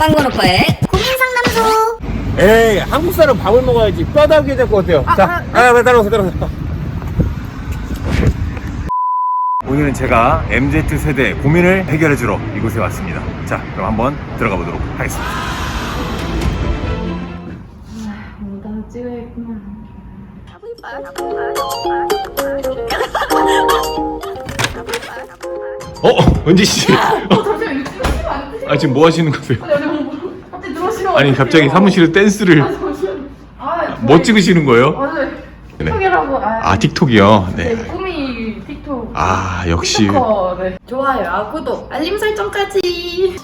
빵건 오빠의 고민 상담소. 에이 한국 사람 밥을 먹어야지 뼈다귀 잡고 어때요? 자, 아, 아, 따라오세요, 따라오세요. 오늘은 제가 MZ 세대 고민을 해결해 주러 이곳에 왔습니다. 자, 그럼 한번 들어가 보도록 하겠습니다. 뭐다 찍어야겠구나. 어, 은지 씨. 어, 잠시만 이거 찍으시면 안 돼. 아, 지금 뭐 하시는 거세요? 아니, 아니, 뭐, 갑자기 들어오시면 아니, 갑자기 사무실에 댄스를 아, 잠시만. 아, 뭐 찍으시는 거예요? 맞아요. 네. 틱톡이라고. 아, 아, 틱톡이요. 네, 네. 꿈이 틱톡. 아, 역시 틱톡커, 네. 좋아요, 구독, 알림 설정까지.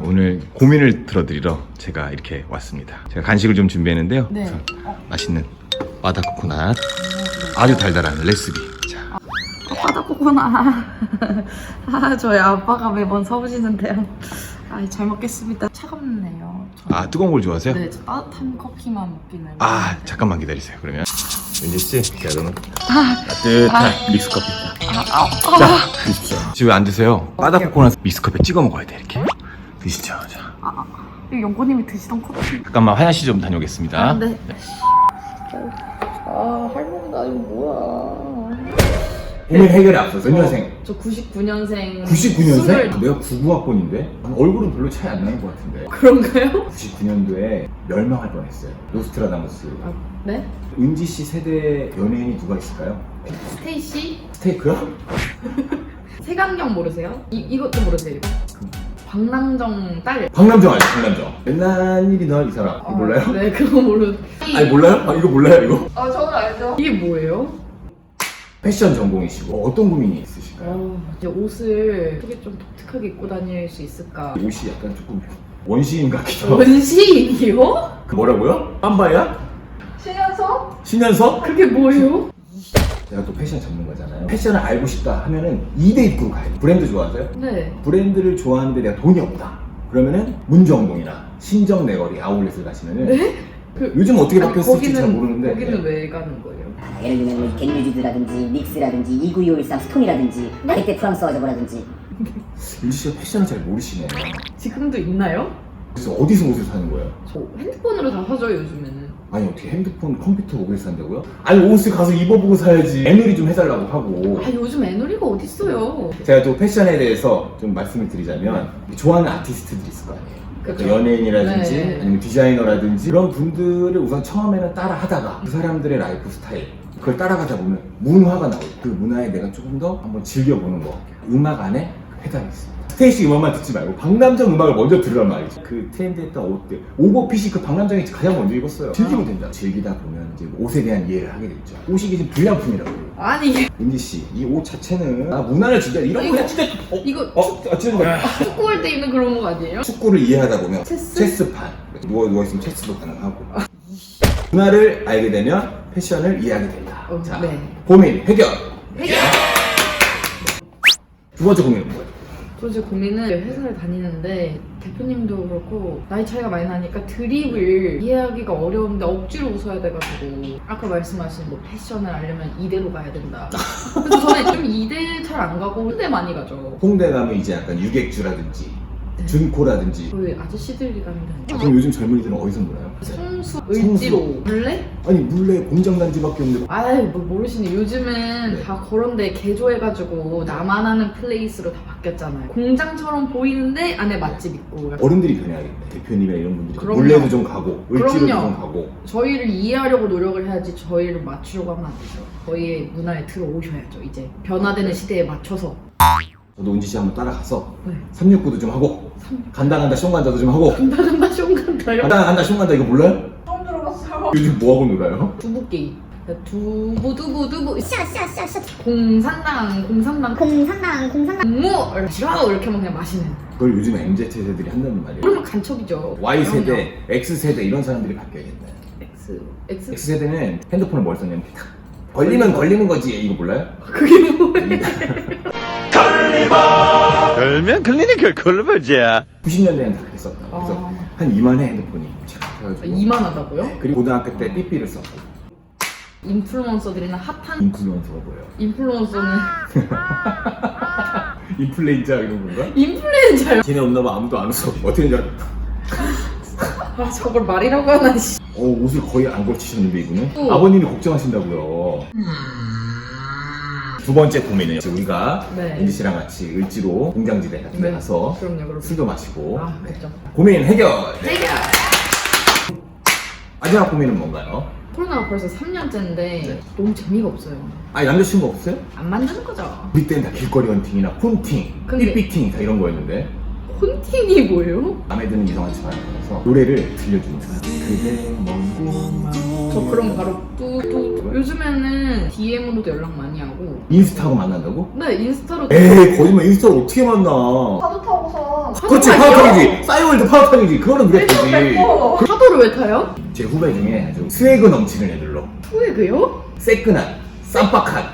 오늘 고민을 들어드리러 제가 이렇게 왔습니다. 제가 간식을 좀 준비했는데요. 네. 우선 맛있는 바다 코코넛, 아주 달달한 레시피. 자, 바다 코코나. 아, 저희 아빠가 매번 사오시는데요. 아, 잘 먹겠습니다. 차갑네요. 저- 아 뜨거운 걸 좋아하세요? 네, 저 따뜻한 커피만 먹기는. 아 잠깐만 기다리세요. 그러면 윤지 씨, 제가 그러면 따뜻한 믹스 커피. 자, 드십시오. 집에 안 드세요. 바다 코코넛 믹스 커피 찍어 먹어야 돼 이렇게. 드시죠. 자, 이거 영고님이 드시던 커피. 잠깐만 화장실 좀 다녀오겠습니다. 아, 네. 아, 할머니 나 이거 뭐야. 고민 해결에 앞서서 몇 년생? 저 99년생. 99년생? 내가 99학번인데 얼굴은 별로 차이 안 나는 것 같은데. 그런가요? 99년도에 멸망할 뻔했어요. 노스트라다무스. 아, 네? 은지 씨 세대 연예인이 누가 있을까요? 스테이시? 스테이크요? 세간경 모르세요? 이, 이것도 모르세요, 이거? 박남정 딸. 박남정 알죠? 박남정. 옛날 일이 널이 사람. 이거 아, 몰라요? 네, 그거 모르. 아니 몰라요? 아 이거 몰라요 이거? 아, 저는 알죠. 이게 뭐예요? 패션 전공이시고 어떤 고민이 있으실까요? 아, 이제 옷을 되게 좀 독특하게 입고 다닐 수 있을까? 옷이 약간 조금 원시인 같기도 하고 원시인이요? 그 뭐라고요? 빰바야? 신현석? 신현석? 그게 뭐예요? 제가 또 패션 전문가잖아요 패션을 알고 싶다 하면은 2대 입구로 돼 브랜드 좋아하세요? 네. 브랜드를 좋아하는데 내가 돈이 없다 그러면은 문정동이나 신정내거리 아울렛을 가시면은 네? 그, 요즘 어떻게 아니, 바뀌었을지 잘 거기는- 모르는데 거기는 왜 가는 거예요? 아, 예를 들면 겐유지드라든지 닉스라든지 29253 스톰이라든지 아리테 프랑스어 저거라든지. 윤지 씨가 패션을 잘 모르시네요. 지금도 있나요? 그래서 어디서 옷을 사는 거예요? 저 핸드폰으로 다 사죠 요즘에는. 아니 어떻게 핸드폰 컴퓨터 옷을 산다고요? 아니 옷을 가서 입어보고 사야지. 애누리 좀 해달라고 하고. 아 요즘 애놀이가 어딨어요? 제가 또 패션에 대해서 좀 말씀을 드리자면 좋아하는 아티스트들이 있을 거 아니에요 그쵸. 그러니까 연예인이라든지 네. 아니면 디자이너라든지 그런 분들을 우선 처음에는 따라 하다가 그 사람들의 라이프 스타일 그걸 따라가다 보면 문화가 나오고 그 문화에 내가 조금 더 한번 즐겨보는 거 음악 안에 해당이 있습니다 스테이시 음악만 듣지 말고 박남정 음악을 먼저 들으란 말이죠 그 트렌드했던 옷들 오버핏이 그 박남정이 가장 먼저 입었어요 즐기면 된다 즐기다 보면 이제 옷에 대한 이해를 하게 되죠 옷이 이제 불량품이라고 해요 아니 은지 씨, 이 옷 자체는 아 문화를 진짜 이런 거 이거- 진짜 어, 이거 어, 아, 찌는 거야. 축구할 때 입는 그런 거 아니에요? 축구를 이해하다 보면 체스? 판 누워 누워 있으면 체스도 가능하고 문화를 알게 되면 패션을 이해하게 된다. 어, 자, 네. 고민 해결. 두 번째 고민은 뭐예요? 저 지금 고민은 회사를 다니는데 대표님도 그렇고 나이 차이가 많이 나니까 드립을 이해하기가 어려운데 억지로 웃어야 돼가지고 아까 말씀하신 뭐 패션을 알려면 이대로 가야 된다 그래서 저는 좀 이대 잘 안 가고 홍대 많이 가죠 홍대 가면 이제 약간 유객주라든지 네. 준코라든지. 그 아저씨들이 데 아, 그럼 요즘 젊은이들은 어디서 놀아요? 성수, 을지로, 물레? 아니 물레 공장단지밖에 없는데 아이 뭐 모르시네 요즘은 네. 다 그런 데 개조해가지고 나만 아는 플레이스로 다 바뀌었잖아요 공장처럼 보이는데 안에 맛집 있고 어른들이 변해야겠네. 대표님이나 이런 분들이 그럼요. 물레도 좀 가고 을지로도 그럼요. 좀 가고. 저희를 이해하려고 노력을 해야지 저희를 맞추려고 하면 안 되죠 저희의 문화에 들어오셔야죠 이제 변화되는 시대에 맞춰서 저도 은지 씨 한번 따라가서 네. 369도 좀 하고 간다 간다 숑 간다도 좀 하고 간다 간다 숑 간다요? 간다 간다 숑 간다 이거 몰라요? 처음 들어봤어요 요즘 뭐 하고 놀아요? 두부 게임 두부 두부 두부 샤샤샤샤 공산당 공산당 공산당 공산당 공무 싫어 이렇게 하면 그냥 마시는 그걸 요즘 MZ 세대들이 한다는 말이에요. 그러면 간첩이죠 Y. 세대, X 세대 이런 사람들이 바뀌어야겠네. X X X 세대는 핸드폰을 머리 썼냐면 탁 걸리면 걸리는 거지 이거 몰라요? 그게 뭐예요? 걸면 걸리는 걸 걸러보자. 90년대에는 다 그랬었다. 그래서 아. 한 이만해 핸드폰이 착 해가지고 이만하다고요? 그리고 고등학교 때 삐삐를 썼고 인플루언서들이나 핫한 인플루언서가 뭐예요? 인플루언서는 인플레인자 이런 건가? 인플루엔자요. 쟤네 없나 봐 아무도 안 웃어 어떻게 잘 아 저걸 말이라고 하나 씨. 어, 옷을 거의 안 걸치시는데 이분은 어. 아버님이 걱정하신다고요 두 번째 고민은 우리가 네. 인지 씨랑 같이 을지로 공장지대 같은 데 네. 가서 그럼요, 그럼요. 술도 마시고 아 네. 그렇죠. 고민 해결 해결. 마지막 고민은 뭔가요? 코로나가 벌써 3년째인데 네. 너무 재미가 없어요. 아니 남자친구 없어요? 안 만드는 거죠. 우리 때는 다 길거리 헌팅이나 폰팅, 근데- 삐삐팅 다 이런 거였는데 콘팅이 뭐예요? 마음에 드는 이성한테 전화해서 노래를 들려주는 거야 그대 먼 곳만 저 그럼 바로 뚜뚜 요즘에는 DM으로도 연락 많이 하고. 인스타하고 만난다고? 네 인스타로 에이 거짓말. 인스타를 어떻게 만나? 파도 타고서 그렇지 파워탕이지. 싸이월드 파워탕이지. 그거는 우리가 되지. 파도를 왜 타요? 제 후배 중에 아주 스웨그 넘치는 애들로. 투에그요? 새끈한 쌈박한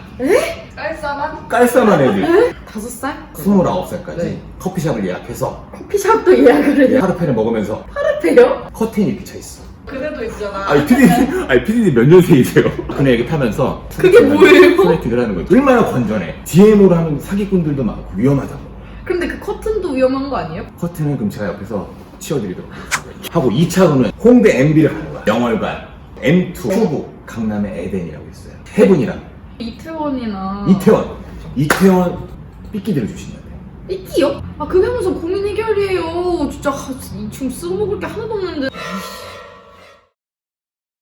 깔쌈한 깔쌈한 애들 다섯 살? 29살까지 네. 커피숍을 예약해서 커피숍도 예약을 해요? 하루페를 먹으면서 하루페요? 커튼이 비쳐있어 그래도 있잖아 아니 피디님 아니 피디님 몇 년생이세요? 그네 얘기 타면서 그게 뭐예요? 소개팅을 하는 거예요 얼마나 건전해 DM으로 하는 사기꾼들도 많고 위험하다고 근데 그 커튼도 위험한 거 아니에요? 커튼은 그럼 제가 옆에서 치워드리도록 하겠습니다 하고 2차로는 홍대 MB를 가는 거야 영월관 M2 큐브 강남의 에덴이라고 있어요 해븐이랑 이태원이나 이태원. 이태원 삐끼들을 돼요. 삐끼요? 아 그게 무슨 고민 해결이에요. 진짜 아, 이- 지금 써먹을 게 하나도 없는데.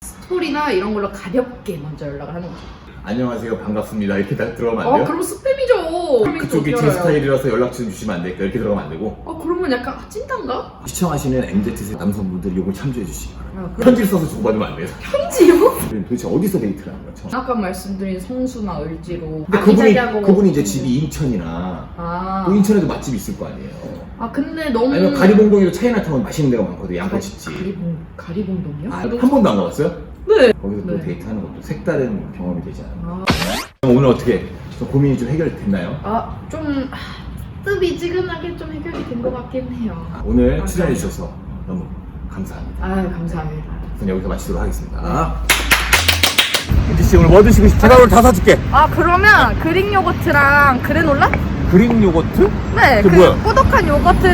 스토리나 이런 걸로 가볍게 먼저 연락을 하는 거죠 안녕하세요 반갑습니다 이렇게 다 들어가면 안 아 돼요? 그럼 스팸이죠 그쪽이 제 스타일이라서 연락 좀 주시면 안 될까요? 이렇게 들어가면 안 되고 아 그러면 약간 아, 찐단가? 시청하시는 MZ세 남성분들이 이걸 참조해 주시기 바랍니다 아, 그럼 편지를 써서 주고받으면 안 돼요 편지요? 도대체 어디서 데이트를 하는 거죠? 아까 말씀드린 성수나 을지로 근데 그분이, 아기자기하고- 그분이 이제 집이 인천이나 아, 또 인천에도 맛집이 있을 거 아니에요 아 근데 너무 아니면 가리봉동이로 차이나타운 맛있는 데가 많거든요 양꼬치집 가리봉 가리봉동이요? 아, 한 번도 안 가봤어요? 네. 거기서 또 네. 데이트하는 것도 색다른 경험이 되지 않아요? 아, 그럼 오늘 어떻게 좀 고민이 좀 해결됐나요? 아, 좀 뜨미지근하게 좀 해결이 된 것 같긴 해요. 아, 오늘 맞아요. 출연해 주셔서 너무 감사합니다 아, 감사합니다. 우선 여기서 마치도록 하겠습니다 혜지 씨 오늘 뭐 드시고 싶 제가 오늘 다 사줄게 아 그러면 그릭 요거트랑 그래놀라? 그릭 요거트? 네, 그게 그 뭐야? 꾸덕한 요거트.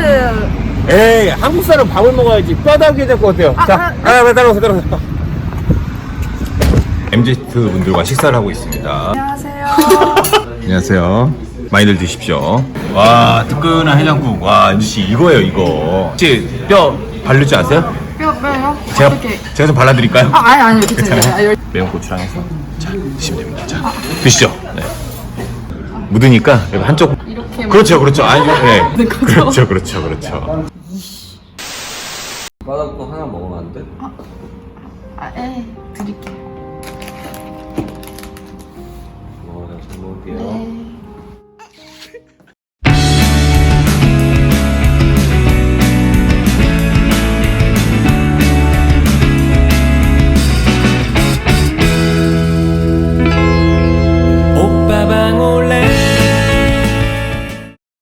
에이 한국 사람 밥을 먹어야지 뼈다귀 될것 같아요 아, 자 아, 아, 아, 따라오세요 따라오세요 MZ 분들과 식사를 하고 있습니다 안녕하세요. 안녕하세요 많이들 드십시오 와 뜨끈한 해장국 와 MZ씨 이거예요 이거 혹시 뼈 바르지 아세요? 뼈, 뼈요? 제가, 어떻게? 제가 좀 발라드릴까요? 아, 아니, 아니, 괜찮아요. 매운 고추랑 해서 자 드시면 됩니다 자 드시죠 네. 묻으니까 여기 한쪽 이렇게. 그렇죠 그렇죠 아니 네. 그렇죠 그렇죠 그렇죠 바닥도 하나 먹으면 안 돼? 아, 예, 드릴게요. you know?